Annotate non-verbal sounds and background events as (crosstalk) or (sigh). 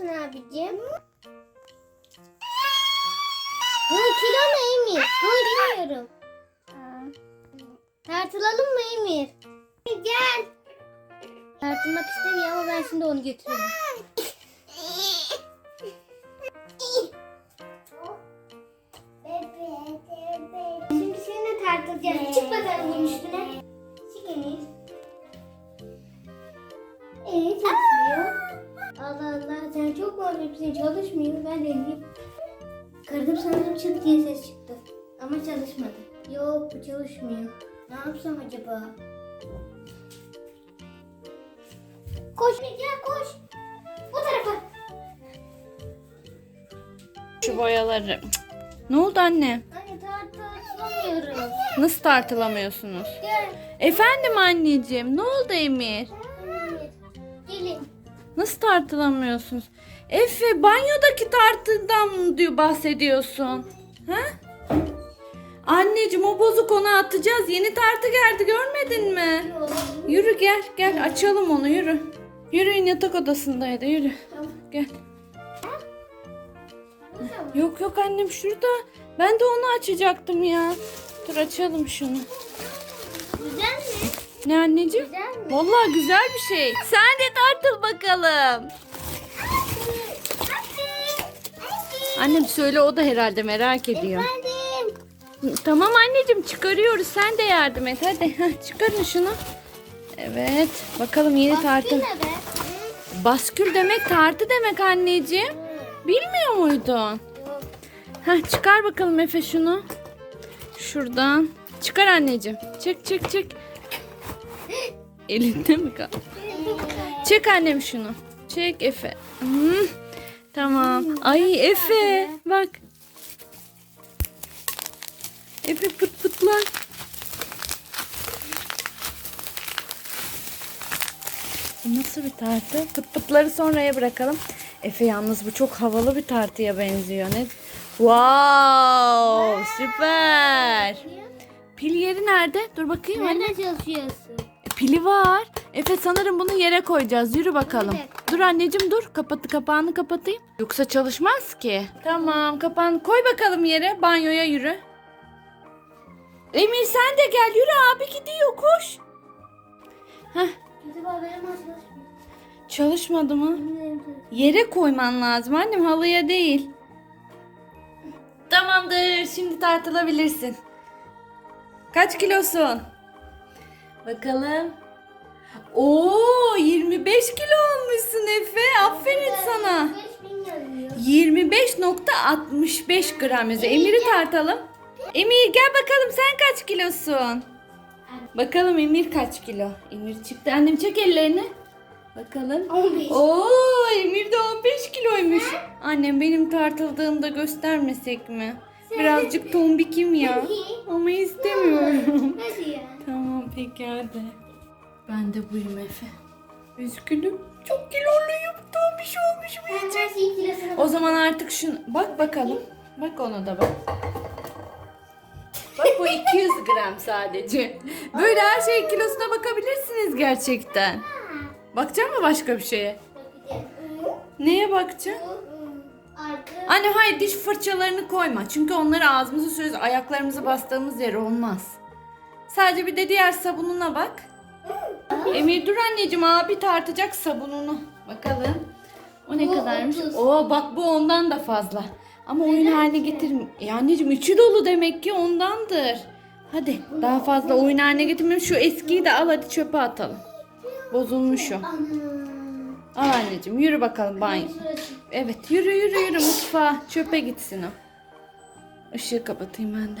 musun abicim? Bu kilo mu Emir? Bilmiyorum. Tartılalım mı Emir? Gel. Tartılmak istemiyor ama ben şimdi onu götürürüm. Mahvetsin çalışmıyor. Ben de ineyim. Kırdım sanırım çıt diye ses çıktı. Ama çalışmadı. Yok bu çalışmıyor. Ne yapsam acaba? Koş gel koş. Bu tarafa. Şu boyaları. Cık. Ne oldu anne? Nasıl tartılamıyorsunuz? Gel. Efendim anneciğim ne oldu Emir? Emir, Gelin. Nasıl tartılamıyorsunuz? Efe banyodaki tartıdan mı diyor bahsediyorsun? Ha? Anneciğim o bozuk onu atacağız. Yeni tartı geldi görmedin mi? Yürü gel gel açalım onu yürü. Yürüyün yatak odasındaydı yürü. Gel. Yok yok annem şurada. Ben de onu açacaktım ya. Dur açalım şunu. Güzel mi? Ne anneciğim? Güzel mi? Vallahi güzel bir şey. Sen de tartıl bakalım. Annem söyle o da herhalde merak ediyor. Efendim. Tamam anneciğim çıkarıyoruz. Sen de yardım et hadi. Çıkarın şunu. Evet. Bakalım yeni tartı. Baskül demek tartı demek anneciğim. Bilmiyor muydun? Yok. Heh, çıkar bakalım Efe şunu. Şuradan. Çıkar anneciğim. Çık çık çık. Elinde mi kaldı? Çek annem şunu. Çek Efe. Hmm, Tamam. Ay Efe. Bak. Efe pıt pıtlar. Bu nasıl bir tartı? Pıt pıtları sonraya bırakalım. Efe yalnız bu çok havalı bir tartıya benziyor. Ne? Wow, süper. Pil yeri nerede? Dur bakayım anne. Nerede çalışıyorsun? Pili var. Efe sanırım bunu yere koyacağız. Yürü bakalım. Evet. Dur anneciğim dur. Kapatı kapağını kapatayım. Yoksa çalışmaz ki. Tamam kapağını koy bakalım yere. Banyoya yürü. Emir sen de gel. Yürü abi gidiyor koş. Heh, çalışmadı mı? Yere koyman lazım annem halıya değil. Tamamdır şimdi tartılabilirsin. Kaç kilosun? Bakalım. Oo 25 kilo olmuşsun Efe. Aferin sana. 5000 yazıyor. 25.65 gram yazıyor. Emir'i tartalım. Emir gel bakalım sen kaç kilosun? Bakalım Emir kaç kilo? Emir çıktı. Annem çek ellerini. Bakalım. 15. Oo Emir de 15 kiloymuş. Annem benim tartıldığımda göstermesek mi? Birazcık tombikim ya. Ama istemiyorum. Hadi ya. (laughs) tamam peki hadi. Ben de buyum Efe. Üzgünüm. Çok kiloluyum. Tombiş olmuşum iyice. O zaman artık şunu bak bakalım. Bak ona da bak. Bak bu 200 gram sadece. Böyle her şeyin kilosuna bakabilirsiniz gerçekten. Bakacak mı başka bir şeye? Neye bakacaksın? Artı. Anne hayır diş fırçalarını koyma. Çünkü onları ağzımıza sürüyoruz. Ayaklarımızı bastığımız yer olmaz. Sadece bir de diğer sabununa bak. Emir dur anneciğim abi tartacak sabununu. Bakalım. O ne Bu kadarmış? 30. Oo bak bu ondan da fazla. Ama oyun haline getirme. E anneciğim içi dolu demek ki ondandır. Hadi daha fazla oyun haline getirmem. Şu eskiyi de al hadi çöpe atalım. Bozulmuş o. Al anneciğim yürü bakalım banyo. Evet yürü yürü yürü mutfağa. Çöpe gitsin o. Işığı kapatayım ben de.